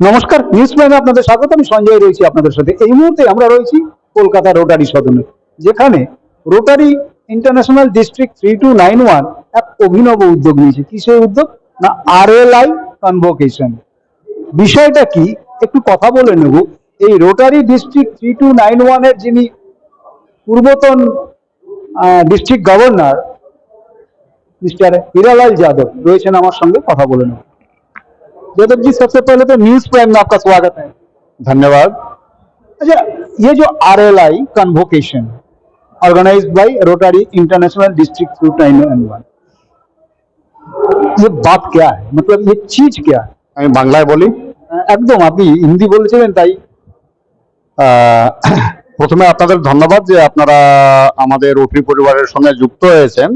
নমস্কার নিউজ প্রাইমে আপনাদের স্বাগত। আমি সঞ্জয় রয়েছি আপনাদের সাথে। এই মুহূর্তে আমরা রয়েছি কলকাতা রোটারি সদনে, যেখানে rotary international district three two nine one এক অভিনব উদ্যোগ নিয়েছে। কি সেই উদ্যোগ? না আর এল আই কনভোকেশন বিষয়টা কি? একটু কথা বলে নেব। এই rotary district three two nine ওয়ানের যিনি পূর্বতন district governor mister Hiralal Yadav রয়েছেন আমার সঙ্গে, কথা বলে নেব। यादव जी सबसे पहले तो न्यूज प्राइम में आपका स्वागत है धन्यवाद अच्छा ये जो R L I convocation organise by Rotary International district two nine one ये बात क्या है मतलब ये चीज क्या है আমি বাংলায় বলি একদম আপনি হিন্দি বলেছিলেন তাই আহ, প্রথমে আপনাদের ধন্যবাদ যে আপনারা আমাদের রোটারি পরিবারের সঙ্গে যুক্ত হয়েছেন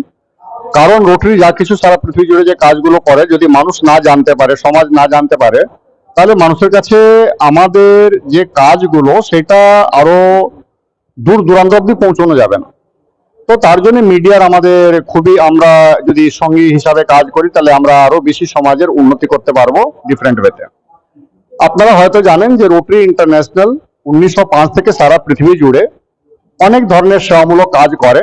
কারণ রোটারি যা কিছু সারা পৃথিবী জুড়ে যে কাজগুলো করে, যদি মানুষ না জানতে পারে, সমাজ না জানতে পারে, তাহলে মানুষের কাছে আমাদের যে কাজগুলো, সেটা আরও দূর দূরান্ত অব্দি পৌঁছানো যাবে না। তো তার জন্য মিডিয়ার আমাদের খুবই, আমরা যদি সঙ্গী হিসাবে কাজ করি, তাহলে আমরা আরও বেশি সমাজের উন্নতি করতে পারব ডিফারেন্ট ওয়েতে আপনারা হয়তো জানেন যে রোটারি ইন্টারন্যাশনাল উনিশশো পাঁচ থেকে সারা পৃথিবী জুড়ে অনেক ধরনের সেবামূলক কাজ করে।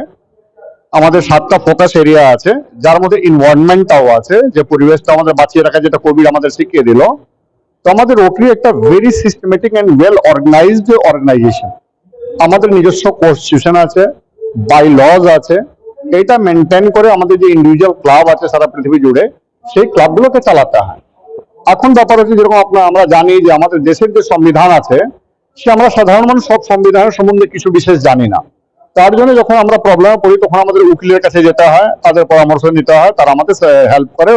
আমাদের সাতটা ফোকাস এরিয়া আছে, যার মধ্যে ইনভায়রনমেন্টটাও আছে, যে পরিবেশটা আমাদের বাঁচিয়ে রাখা যেটা কোভিড আমাদের শিখিয়ে দিল। তো আমাদের রোটারি একটা very systematic and well organised organisation আমাদের নিজস্ব কনস্টিটিউশন আছে বাই লজ আছে এটা মেনটেন করে আমাদের যে ইন্ডিভিজুয়াল ক্লাব আছে সারা পৃথিবী জুড়ে, সেই ক্লাবগুলোকে চালাতে হয়। এখন ব্যাপার হচ্ছে যেরকম আপনার আমরা জানি যে আমাদের দেশের যে সংবিধান আছে, সে আমরা সাধারণ মানুষ সব সংবিধানের সম্বন্ধে কিছু বিশেষ জানি না। তার জন্য যখন আমরা প্রবলেমে পড়ি তখন আমাদের উকিলের কাছে যেতে হয়, তাদের পরামর্শ নিতে হয়, তারা আমাদের হেল্প করে।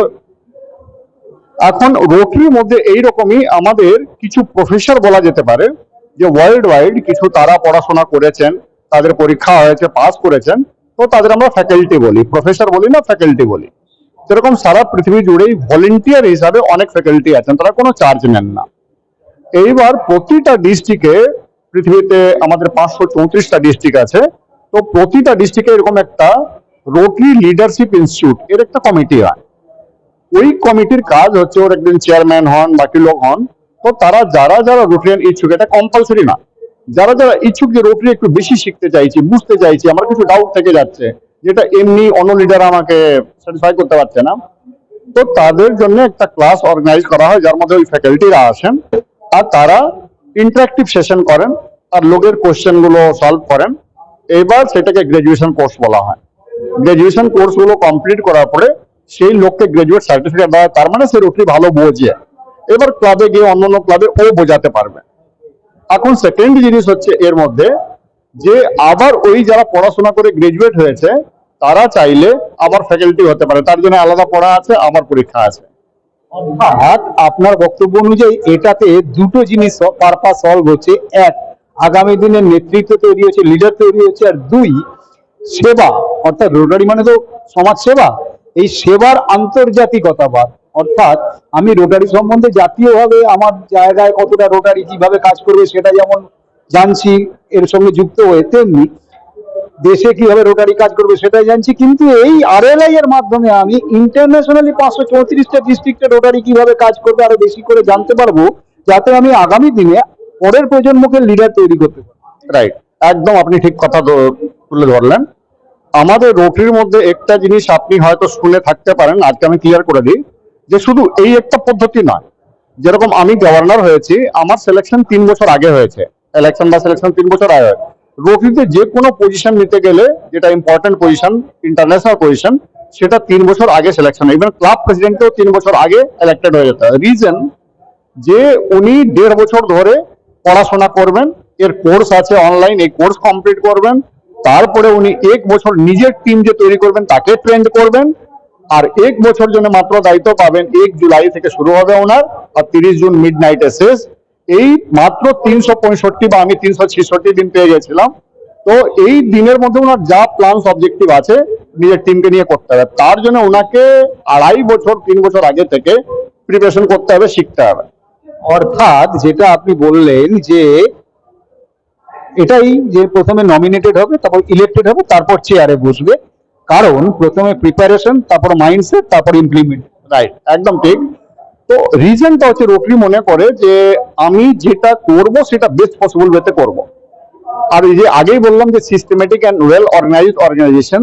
এখন রোটারির মধ্যে এইরকমই আমাদের কিছু প্রফেসর বলা যেতে পারে, যে ওয়ার্ল্ড ওয়াইড কিছু তারা পড়াশোনা করেছেন, তাদের পরীক্ষা হয়েছে পাস করেছেন, তো তাদের আমরা ফ্যাকাল্টি বলি। প্রফেসর বলি না ফ্যাকাল্টি বলি। সেরকম সারা পৃথিবী জুড়েই ভলেন্টিয়ার হিসাবে অনেক ফ্যাকাল্টি আছেন, তারা কোনো চার্জ নেন না। এইবার প্রতিটা ডিস্ট্রিক্টে পৃথিবীতে আমাদের পাঁচশো চৌত্রিশটা ডিস্ট্রিক্ট আছে তো প্রতিটা ডিস্ট্রিক্টে এরকম একটা রোটারি লিডারশিপ ইনস্টিটিউট এর একটা কমিটি হয়। ওই কমিটির কাজ হচ্ছে ওর একদিন চেয়ারম্যান হন, বাকি লোক হন। তো তারা যারা যারা রোটারিয়ান ইচ্ছুক, এটা কম্পালসারি না। যারা যারা ইচ্ছুক যে রোটারি একটু বেশি শিখতে চাইছি, বুঝতে চাইছি, আমার কিছু ডাউট থেকে যাচ্ছে, যেটা এমনি অন্য লিডার আমাকে স্যাটিসফাই করতে পারছে না। তো তাদের জন্য একটা ক্লাস অর্গানাইজ করা হয়, যার মধ্যে ওই ফ্যাকাল্টিরা আসেন। আর তারা ইন্টারাক্টিভ সেশন করেন, আর লোকের কোশ্চেনগুলো সলভ করেন। এবার সেটাকে গ্রাজুয়েশন কোর্স বলা হয়। গ্রাজুয়েশন কোর্সগুলো কমপ্লিট করার পরে সেই লোককে গ্রাজুয়েট সার্টিফিকেট দেওয়া তার মানে সে রোটারি ভালো বোঝে। এবার ক্লাবে গিয়ে অন্যান্য ক্লাবে ও বোঝাতে পারবে। এখন সেকেন্ড জিনিস হচ্ছে এর মধ্যে যে আবার ওই যারা পড়াশোনা করে গ্রাজুয়েট হয়েছে, তারা চাইলে আবার ফ্যাকাল্টি হতে পারে। তার জন্য আলাদা পড়া আছে, আবার পরীক্ষা আছে। আপনার বক্তব্য অনুযায়ী এটাতে দুটো জিনিস পারপাস সলভ হচ্ছে। এক আগামী দিনের নেতৃত্ব তৈরি হয়েছে লিডার তৈরি হয়েছে, আর দুই, সেবা, অর্থাৎ রোটারি মানে তো সমাজ সেবা, এই সেবার আন্তর্জাতিকতাবাদ। অর্থাৎ আমি রোটারি সম্বন্ধে জাতীয়ভাবে আমার জায়গায় কতটা রোটারি কীভাবে কাজ করবে সেটা যেমন জানছি, এর সঙ্গে যুক্ত হয়ে তেমনি দেশে কীভাবে রোটারি কাজ করবে সেটাই জানছি, কিন্তু এই আরএলআই এর মাধ্যমে আমি ইন্টারন্যাশনালি পাঁচশো চৌত্রিশটা ডিস্ট্রিক্টে রোটারি কীভাবে কাজ করবে আরও বেশি করে জানতে পারব, যাতে আমি আগামী দিনে পরের প্রজন্মকে লিডার তৈরি করতে পারি রাইট একদম আপনি ঠিক কথা তুলে ধরলেন। আমাদের রোটারির মধ্যে একটা জিনিস আপনি হয়তো শুনে থাকতে পারেন আজকে আমি ক্লিয়ার করে দিই যে শুধু এই একটা পদ্ধতি নয়। যেরকম আমি গভর্নর হয়েছি আমার সিলেকশন তিন বছর আগে হয়েছে। ইলেকশন বা সিলেকশন তিন বছর আগে। রোটারিতে যে কোনো পজিশন নিতে গেলে যেটা ইম্পর্টেন্ট পজিশন ইন্টারন্যাশনাল পজিশন সেটা তিন বছর আগে সিলেকশন ইভেন ক্লাব প্রেসিডেন্টও তিন বছর আগে ইলেক্টেড হয়ে যেতে রিজন যে উনি দেড় বছর ধরে পড়াশোনা করবেন, এর কোর্স আছে অনলাইন এই কোর্স কমপ্লিট করবেন, তারপরে উনি এক বছর নিজের টিম যে তৈরি করবেন তাকে ট্রেন্ড করবেন, আর এক বছর জন্য মাত্র দায়িত্ব পাবেন এক জুলাই থেকে শুরু হবে ওনার, আর তিরিশ জুন মিড নাইটে শেষ। এই মাত্র তিনশো পঁয়ষট্টি বা আমি তিনশো ছেষট্টি দিন পেয়ে গেছিলাম। তো এই দিনের মধ্যে ওনার যা প্ল্যান অবজেক্টিভ আছে, নিজের টিমকে নিয়ে করতে হবে। তার জন্য ওনাকে আড়াই বছর, তিন বছর আগে থেকে প্রিপারেশন করতে হবে, শিখতে হবে। অর্থাৎ যেটা আপনি বললেন যে এটাই যে প্রথমে নমিনেটেড হবে, তারপর ইলেক্টেড হবে, তারপর চেয়ারে বসবে। কারণ প্রথমে প্রিপারেশন তারপর মাইন্ডসেট তারপর ইমপ্লিমেন্ট রাইট একদম ঠিক। তো রিজনটা হচ্ছে রোটারি মনে করে যে আমি যেটা করব, সেটা বেস্ট পসিবল ওয়েতে করব। আর এই যে আগেই বললাম যে systematic and well organised organisation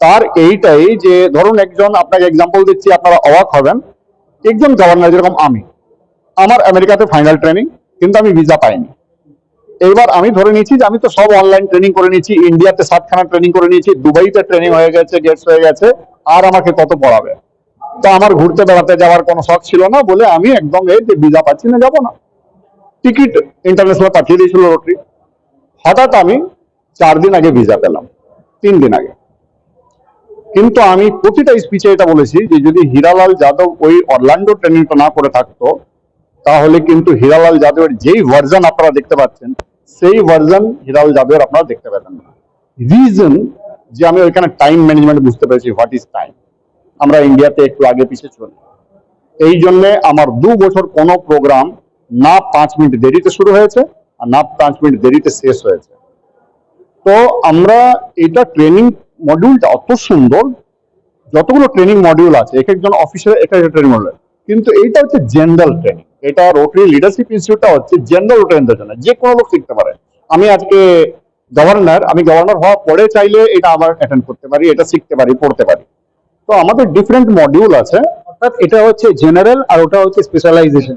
তার এইটাই যে ধরুন একজন, আপনাকে এক্সাম্পল দিচ্ছি, আপনারা অবাক হবেন। একজন গভর্নর যেরকম আমি আমার আমেরিকাতে ফাইনাল ট্রেনিং কিন্তু আমি ভিসা পাইনি। এবার আমি ধরে নিয়েছি যে আমি তো সব অনলাইন ট্রেনিং করে নিয়েছি, ইন্ডিয়াতে সাতখানা ট্রেনিং করে নিয়েছি, দুবাইতে ট্রেনিং হয়ে গেছে গেটস হয়ে গেছে, আর আমাকে কত পড়াবে? তো আমার ঘুরতে বেড়াতে যাওয়ার কোনো শখ ছিল না বলে আমি একদম এই যে ভিসা পাচ্ছি না, যাব না। টিকিট ইন্টারন্যাশনাল পাঠিয়ে দিয়েছিল রোটারি হঠাৎ আমি চার দিন আগে ভিসা পেলাম, তিন দিন আগে। কিন্তু আমি প্রতিটা স্পিচে এটা বলেছি যে যদি হীরালাল যাদব ওই অরল্যান্ডো ট্রেনিংটা না করে থাকতো তাহলে কিন্তু হীরালাল যাদবের যেই ভার্জন আপনারা দেখতে পাচ্ছেন, সেই ভার্জন হীরালাল যাদবের আপনারা দেখতে পেতেন না। রিজন যে আমি ওইখানে টাইম ম্যানেজমেন্ট বুঝতে পেরেছি হোয়াট ইজ টাইম আমরা ইন্ডিয়াতে একটু আগে পিছিয়ে চলি এই জন্য আমার দু বছর কোনো প্রোগ্রাম না পাঁচ মিনিট দেরিতে শুরু হয়েছে আর না পাঁচ মিনিট দেরিতে শেষ হয়েছে। তো আমরা এটা ট্রেনিং মডিউলটা অত সুন্দর, যতগুলো ট্রেনিং মডিউল আছে, এক একজন অফিসের এক একটা ট্রেনিং মডিউল কিন্তু এইটা হচ্ছে জেনারেল ট্রেনিং এটা রোটারি লিডারশিপ ইনস্টিটিউটটা হচ্ছে জেনারেল ট্রেনদের জন্য যে কোনো লোক শিখতে পারে। আমি আজকে গভর্নর আমি গভর্নর হওয়ার পরে চাইলে এটা আবার অ্যাটেন্ড করতে পারি এটা শিখতে পারি পড়তে পারি। তো আমাদের ডিফারেন্ট মডিউল আছে। অর্থাৎ এটা হচ্ছে জেনারেল আর ওটা হচ্ছে স্পেশালাইজেশন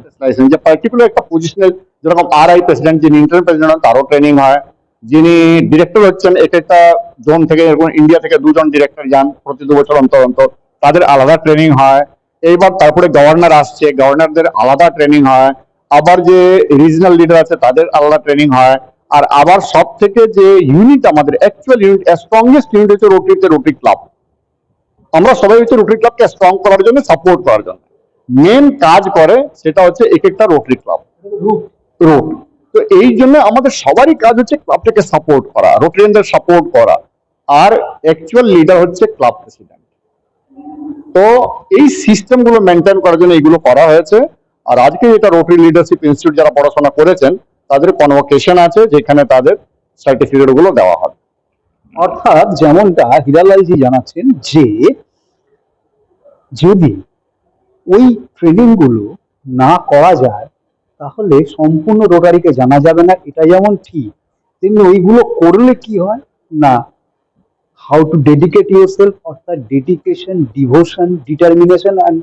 যে পার্টিকুলার একটা পজিশনের যেরকম আর আই প্রেসিডেন্ট যিনি ইন্টার প্রেসিডেন্ট তারও ট্রেনিং হয়। যিনি ডিরেক্টর হচ্ছেন এক একটা জোন থেকে এরকম ইন্ডিয়া থেকে দুজন ডিরেক্টর যান প্রতি দু বছর অন্তর অন্তর। তাদের আলাদা ট্রেনিং হয়। এইবার তারপরে গভর্নর আসছে গভর্নরদের আলাদা ট্রেনিং হয় আবার যে রিজনাল লিডার আছে তাদের আলাদা ট্রেনিং হয় আর আবার সব থেকে যে ইউনিট আমাদের অ্যাকচুয়াল ইউনিট স্ট্রংগেস্ট ইউনিট হচ্ছে রোটারিতে রোটারি ক্লাব আমরা সবাই হচ্ছে রোটারি ক্লাবকে স্ট্রং করার জন্য সাপোর্ট করার জন্য। মেন কাজ করে সেটা হচ্ছে এক একটা রোটারি ক্লাব রুট তো এই জন্য আমাদের সবারই কাজ হচ্ছে ক্লাবটাকে সাপোর্ট করা রোটারিয়ানদের সাপোর্ট করা। আর অ্যাকচুয়াল লিডার হচ্ছে ক্লাব প্রেসিডেন্ট তো এই সিস্টেমগুলো মেনটেন করার জন্য এগুলো করা হয়েছে। আর আজকে এটা রোটারি লিডারশিপ ইনস্টিটিউট যারা পড়াশোনা করেছেন, তাদের কনভোকেশন আছে যেখানে তাদের সার্টিফিকেটগুলো দেওয়া হবে। অর্থাৎ যেমনটা হিরালালজি জানাচ্ছেন যে, যদি ওই ট্রেনিংগুলো না করা যায়, তাহলে সম্পূর্ণ রোটারিকে জানা যাবে না এটা যেমন ঠিক, তেমনি ওইগুলো করলে কি হয়? না how to dedicate yourself অর্থাৎ dedication devotion determination and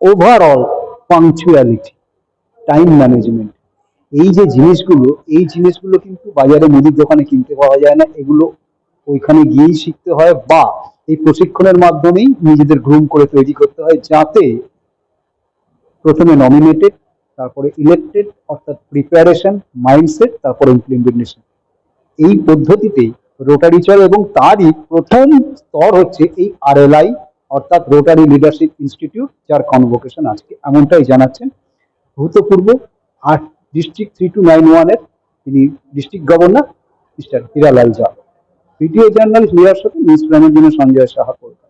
overall punctuality time management এই যে জিনিসগুলো, এই জিনিসগুলো কিন্তু বাজারে মুদির দোকানে কিনতে পাওয়া যায় না। এগুলো ওইখানে গিয়েই শিখতে হয় বা এই প্রশিক্ষণের মাধ্যমেই নিজেদের গ্রুম করে তৈরি করতে হয় যাতে প্রথমে নমিনেটেড তারপরে ইলেক্টেড অর্থাৎ প্রিপারেশন মাইন্ডসেট তারপরে ইমপ্লিমেন্টেশন এই পদ্ধতিতেই রোটারি চল এবং তারই প্রথম স্তর হচ্ছে এই আরএলআই অর্থাৎ রোটারি লিডারশিপ ইনস্টিটিউট যার কনভোকেশন আজকে এমনটাই জানাচ্ছেন। ভূতপূর্ব আট ডিস্ট্রিক্ট থ্রি টু নাইন ওয়ানের তিনি district governor mister Hiralal Yadav video journalist লিয়ার সাথে নিউজ প্রাইমের জন্য সঞ্জয় সাহা কলকাতা।